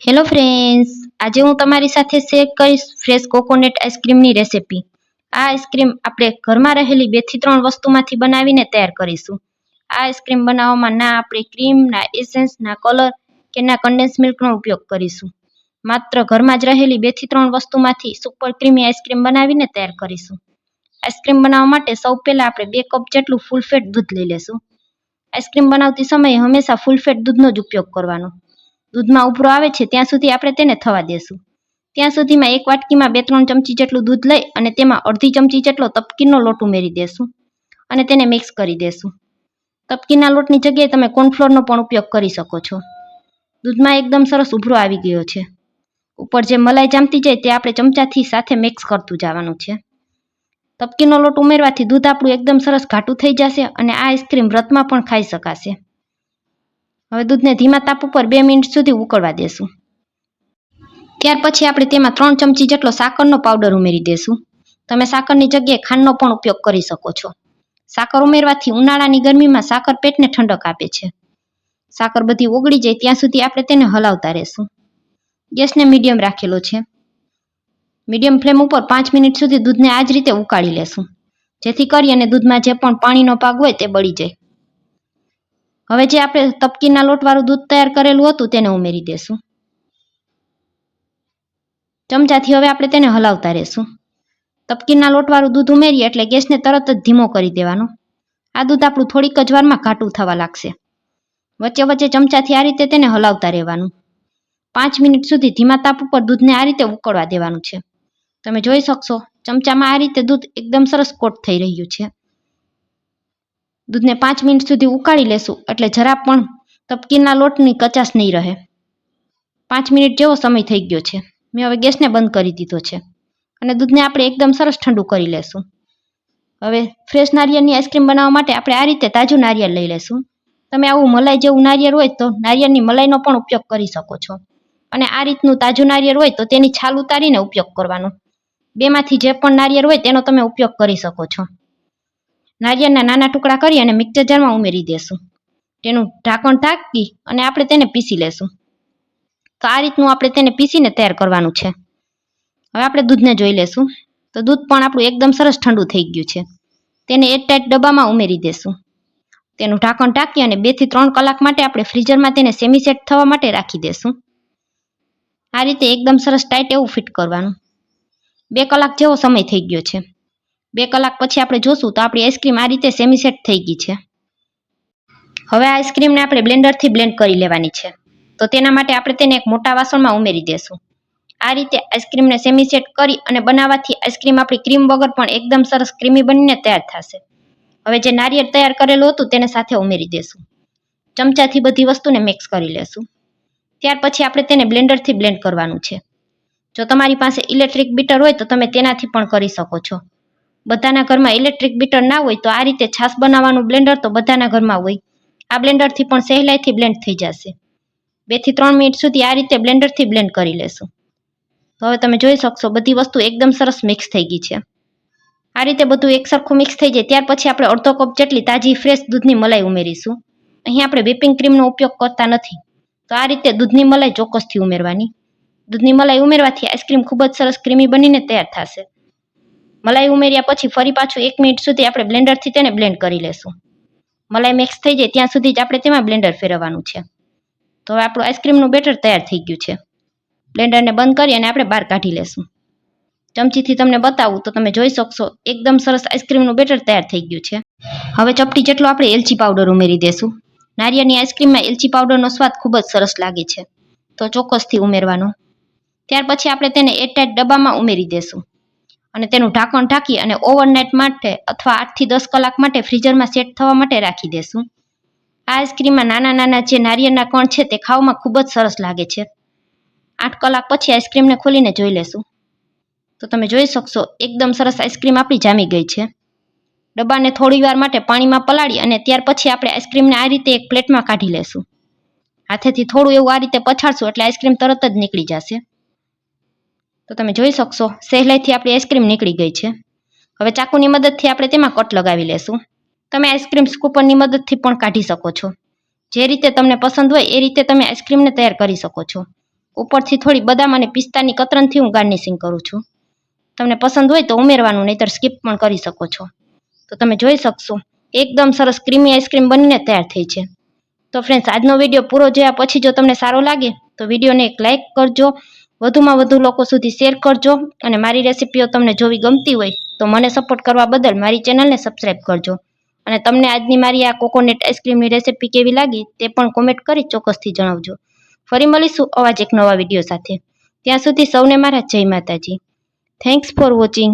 Hello friends આજે હું તમારી સાથે શેર કરીશ ફ્રેશ કોકોનટ આઈસ્ક્રીમની રેસિપી આ આઈસ્ક્રીમ આપણે ઘરમાં રહેલી બેથી ત્રણ વસ્તુમાંથી બનાવીને તૈયાર કરીશું. આ આઈસ્ક્રીમ બનાવવામાં ના આપણે ક્રીમ ના એસેન્સ ના કલર કે ના કન્ડેન્સ મિલ્કનો ઉપયોગ કરીશું. માત્ર ઘરમાં જ રહેલી બેથી ત્રણ વસ્તુમાંથી સુપર ક્રીમી આઈસ્ક્રીમ બનાવીને તૈયાર કરીશું. આઈસ્ક્રીમ બનાવવા માટે સૌ પહેલાં આપણે બે કપ જેટલું ફૂલ ફેટ દૂધ લઈ લેશું. આઈસ્ક્રીમ બનાવતી સમયે હંમેશા ફૂલ ફેટ દૂધનો જ ઉપયોગ કરવાનો. દૂધમાં ઉભરો આવે છે, ત્યાં સુધી આપણે તેને થવા દેશું. ત્યાં સુધીમાં એક વાટકીમાં બે ત્રણ ચમચી જેટલું દૂધ લઈ અને તેમાં અડધી ચમચી જેટલો તપકીનો લોટ ઉમેરી દેશું અને તેને મિક્સ કરી દેશું. તપકીના લોટની જગ્યાએ તમે કોર્નફ્લોરનો પણ ઉપયોગ કરી શકો છો. દૂધમાં એકદમ સરસ ઉભરો આવી ગયો છે. ઉપર જે મલાઈ જામતી જાય તે આપણે ચમચાથી સાથે મિક્સ કરતું જવાનું છે. તપકીનો લોટ ઉમેરવાથી દૂધ આપણું એકદમ સરસ ઘાટું થઈ જશે અને આ આઈસ્ક્રીમ વ્રતમાં પણ ખાઈ શકાશે. હવે દૂધને ધીમા તાપ ઉપર બે મિનિટ સુધી ઉકળવા દેશું. ત્યાર પછી આપણે તેમાં ત્રણ ચમચી જેટલો સાકરનો પાવડર ઉમેરી દેશું. તમે સાકરની જગ્યાએ ખાંડનો પણ ઉપયોગ કરી શકો છો. સાકર ઉમેરવાથી ઉનાળાની ગરમીમાં સાકર પેટને ઠંડક આપે છે. સાકર બધી ઓગળી જાય ત્યાં સુધી આપણે તેને હલાવતા રહેશું. ગેસને મીડિયમ રાખેલો છે. મીડિયમ ફ્લેમ ઉપર પાંચ મિનિટ સુધી દૂધને આ જ રીતે ઉકાળી લેશું. જેથી કરી અને દૂધમાં જે પણ પાણીનો ભાગ હોય તે બળી જાય. હવે જે આપણે તપકીના લોટવાળું દૂધ તૈયાર કરેલું હતું તેને ઉમેરી દેશું. ચમચાથી હવે આપણે તેને હલાવતા રહેશું. તપકીના લોટવાળું દૂધ ઉમેરીએ એટલે ગેસને તરત જ ધીમો કરી દેવાનો. આ દૂધ આપણું થોડીક જ વારમાં ઘાટું થવા લાગશે. વચ્ચે વચ્ચે ચમચાથી આ રીતે તેને હલાવતા રહેવાનું. પાંચ મિનિટ સુધી ધીમા તાપ ઉપર દૂધને આ રીતે ઉકળવા દેવાનું છે. તમે જોઈ શકશો, ચમચામાં આ રીતે દૂધ એકદમ સરસ કોટ થઈ રહ્યું છે. દૂધને પાંચ મિનિટ સુધી ઉકાળી લેશું એટલે જરા પણ તપકીના લોટની કચાશ નહીં રહે. પાંચ મિનિટ જેવો સમય થઈ ગયો છે. મેં હવે ગેસને બંધ કરી દીધો છે અને દૂધને આપણે એકદમ સરસ ઠંડુ કરી લેશું. હવે ફ્રેશ નારિયેળની આઈસ્ક્રીમ બનાવવા માટે આપણે આ રીતે તાજું નારિયેળ લઈ લેશું. તમે આવું મલાઈ જેવું નારિયેળ હોય તો નારિયેળની મલાઈનો પણ ઉપયોગ કરી શકો છો. અને આ રીતનું તાજું નારિયેળ હોય તો તેની છાલ ઉતારીને ઉપયોગ કરવાનો. બેમાંથી જે પણ નારિયેળ હોય તેનો તમે ઉપયોગ કરી શકો છો. નારિયેળના નાના ટુકડા કરી અને મિક્સર જારમાં ઉમેરી દેશું. તેનું ઢાંકણ ઢાંકી અને આપણે તેને પીસી લેશું. તો આ રીતનું આપણે તેને પીસીને તૈયાર કરવાનું છે. હવે આપણે દૂધને જોઈ લેશું. તો દૂધ પણ આપણું એકદમ સરસ ઠંડુ થઈ ગયું છે. તેને એક ટાઈટ ડબ્બામાં ઉમેરી દેશું. તેનું ઢાંકણ ઢાંકી અને બેથી ત્રણ કલાક માટે આપણે ફ્રીઝરમાં તેને સેમી સેટ થવા માટે રાખી દેશું. આ રીતે એકદમ સરસ ટાઈટ એવું ફિટ કરવાનું. બે કલાક જેવો સમય થઈ ગયો છે. બે કલાક પછી આપણે જોશું તો આપણી આઈસ્ક્રીમ આ રીતે સેમી સેટ થઈ ગઈ છે. હવે આ આઈસ્ક્રીમને આપણે બ્લેન્ડરથી બ્લેન્ડ કરી લેવાની છે. તો તેના માટે આપણે તેને એક મોટા વાસણમાં ઉમેરી દેશું. આ રીતે આઈસ્ક્રીમને સેમી સેટ કરી અને બનાવવાથી આઈસ્ક્રીમ આપણી ક્રીમ વગર પણ એકદમ સરસ ક્રીમી બનીને તૈયાર થશે. હવે જે નારિયેળ તૈયાર કરેલું હતું તેને સાથે ઉમેરી દેશું. ચમચાથી બધી વસ્તુને મિક્સ કરી લેશું. ત્યાર પછી આપણે તેને બ્લેન્ડરથી બ્લેન્ડ કરવાનું છે. જો તમારી પાસે ઇલેક્ટ્રિક બીટર હોય તો તમે તેનાથી પણ કરી શકો છો. બધાના ઘરમાં ઇલેક્ટ્રિક બીટર ના હોય તો આ રીતે છાશ બનાવવાનું બ્લેન્ડર તો બધાના ઘરમાં હોય. આ બ્લેન્ડરથી પણ સહેલાઈથી બ્લેન્ડ થઈ જશે. બેથી ત્રણ મિનિટ સુધી આ રીતે બ્લેન્ડરથી બ્લેન્ડ કરી લેશું. તો હવે તમે જોઈ શકશો બધી વસ્તુ એકદમ સરસ મિક્સ થઈ ગઈ છે. આ રીતે બધું એકસરખું મિક્સ થઈ જાય ત્યાર પછી આપણે અડધો કપ જેટલી તાજી ફ્રેશ દૂધની મલાઈ ઉમેરીશું. અહીં આપણે વિપિંગ ક્રીમનો ઉપયોગ કરતા નથી. તો આ રીતે દૂધની મલાઈ ચોક્કસથી ઉમેરવાની. દૂધની મલાઈ ઉમેરવાથી આઈસ્ક્રીમ ખૂબ જ સરસ ક્રીમી બનીને તૈયાર થશે. મલાઈ ઉમેર્યા પછી ફરી પાછું એક મિનિટ સુધી આપણે બ્લેન્ડરથી તેને બ્લેન્ડ કરી લેશું. મલાઈ મિક્સ થઈ જાય ત્યાં સુધી જ આપણે તેમાં બ્લેન્ડર ફેરવવાનું છે. તો હવે આપણું આઈસ્ક્રીમનું બેટર તૈયાર થઈ ગયું છે. બ્લેન્ડરને બંધ કરી અને આપણે બહાર કાઢી લેશું. ચમચીથી તમને બતાવું તો તમે જોઈ શકશો, એકદમ સરસ આઈસ્ક્રીમનું બેટર તૈયાર થઈ ગયું છે. હવે ચપટી જેટલો આપણે એલચી પાવડર ઉમેરી દેશું. નારિયેળની આઈસ્ક્રીમમાં એલચી પાવડરનો સ્વાદ ખૂબ જ સરસ લાગે છે. તો ચોક્કસથી ઉમેરવાનો. ત્યાર પછી આપણે તેને એરટાઈટ ડબ્બામાં ઉમેરી દેશું. અને તેનું ઢાંકણ ઢાંકી અને ઓવરનાઇટ માટે અથવા આઠથી દસ કલાક માટે ફ્રીઝરમાં સેટ થવા માટે રાખી દેશું. આ આઈસ્ક્રીમમાં નાના નાના જે નારિયેળના કણ છે તે ખાવામાં ખૂબ જ સરસ લાગે છે. આઠ કલાક પછી આઈસ્ક્રીમને ખોલીને જોઈ લેશું. તો તમે જોઈ શકશો, એકદમ સરસ આઈસ્ક્રીમ આપણી જામી ગઈ છે. ડબ્બાને થોડી વાર માટે પાણીમાં પલાળી અને ત્યાર પછી આપણે આઈસ્ક્રીમને આ રીતે એક પ્લેટમાં કાઢી લેશું. હાથેથી થોડું એવું આ રીતે પછાડશું એટલે આઈસ્ક્રીમ તરત જ નીકળી જશે. તો તમે જોઈ શકશો, સહેલાઈથી આપણી આઈસ્ક્રીમ નીકળી ગઈ છે. હવે ચાકુની મદદથી આપણે તેમાં કટ લગાવી લેશું. તમે આઈસ્ક્રીમ સ્કૂપરની મદદથી પણ કાઢી શકો છો. જે રીતે તમને પસંદ હોય એ રીતે તમે આઈસ્ક્રીમને તૈયાર કરી શકો છો. ઉપરથી થોડી બદામ અને પિસ્તાની કતરનથી હું ગાર્નિશિંગ કરું છું. તમને પસંદ હોય તો ઉમેરવાનું, નહીતર સ્કીપ પણ કરી શકો છો. તો તમે જોઈ શકશો, એકદમ સરસ ક્રીમી આઈસ્ક્રીમ બનીને તૈયાર થઈ છે. તો ફ્રેન્ડ્સ, આજનો વીડિયો પૂરો જોયા પછી જો તમને સારો લાગે, તો વિડીયોને એક લાઇક કરજો વધુમાં વધુ લોકો સુધી શેર કરજો અને મારી રેસિપીઓ તમને જોવી ગમતી હોય તો મને સપોર્ટ કરવા બદલ મારી ચેનલને સબસ્ક્રાઈબ કરજો. અને તમને આજની મારી આ કોકોનટ આઈસ્ક્રીમની રેસિપી કેવી લાગી તે પણ કોમેન્ટ કરી ચોક્કસથી જણાવજો. ફરી મળીશું અવાજ એક નવા વીડિયો સાથે. ત્યાં સુધી સૌને મારા જય માતાજી. Thanks for watching